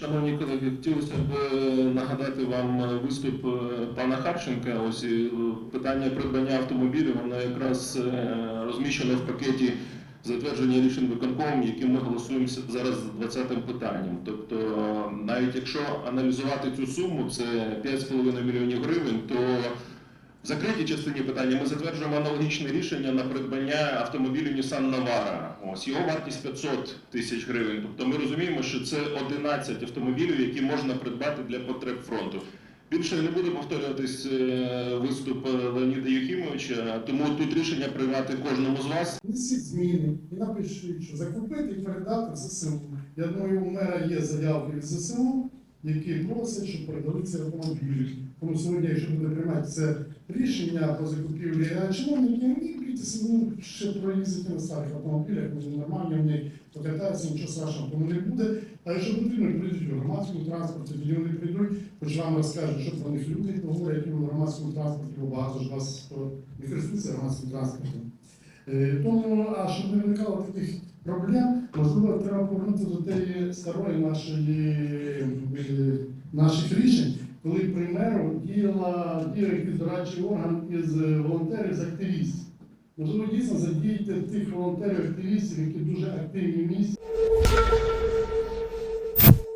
Шановні колеги, хотілося б е, нагадати вам е, виступ е, пана Харченка. Ось питання придбання автомобілів, воно якраз е, розміщено в пакеті затвердження рішень виконком, яким ми голосуємо зараз за 20-м питанням. Тобто, навіть якщо аналізувати цю суму, це 5,5 мільйонів гривень, то в закритій частині питання ми затверджуємо аналогічне рішення на придбання автомобілів Nissan Navara. Ось його вартість 500 тисяч гривень. Тобто ми розуміємо, що це 11 автомобілів, які можна придбати для потреб фронту. Більше не буде повторюватись е, виступ е, Леоніда Єхімовича, тому тут рішення приймати кожному з вас. Внесіть зміни і напишіть, що закупити і передати в ЗСУ. Я думаю, у мера є заявки від ЗСУ, які просять, щоб передали ці автомобілі. Тому сьогодні, якщо буде приймати це рішення по закупівлі а чиновники, бійтеся, ну, ще проїздити на старих автомобілях, вони нормальні, вони покатаються, нічого страшного тому не буде. А якщо потрібно, прийдуть у громадському транспорті, тоді вони прийдуть, хоч вам розкажуть, що про них люди говорять у громадському транспорті, бо багато ж вас не користується громадським транспортом. Е, Тому, а щоб не виникало таких проблем, можливо, треба повернути до тієї старої нашої е, наших рішень, коли примеру діяла дорадчий орган із е, волонтерів з активістів. Можливо, дійсно задіяти тих волонтерів, активістів, які дуже активні в місті.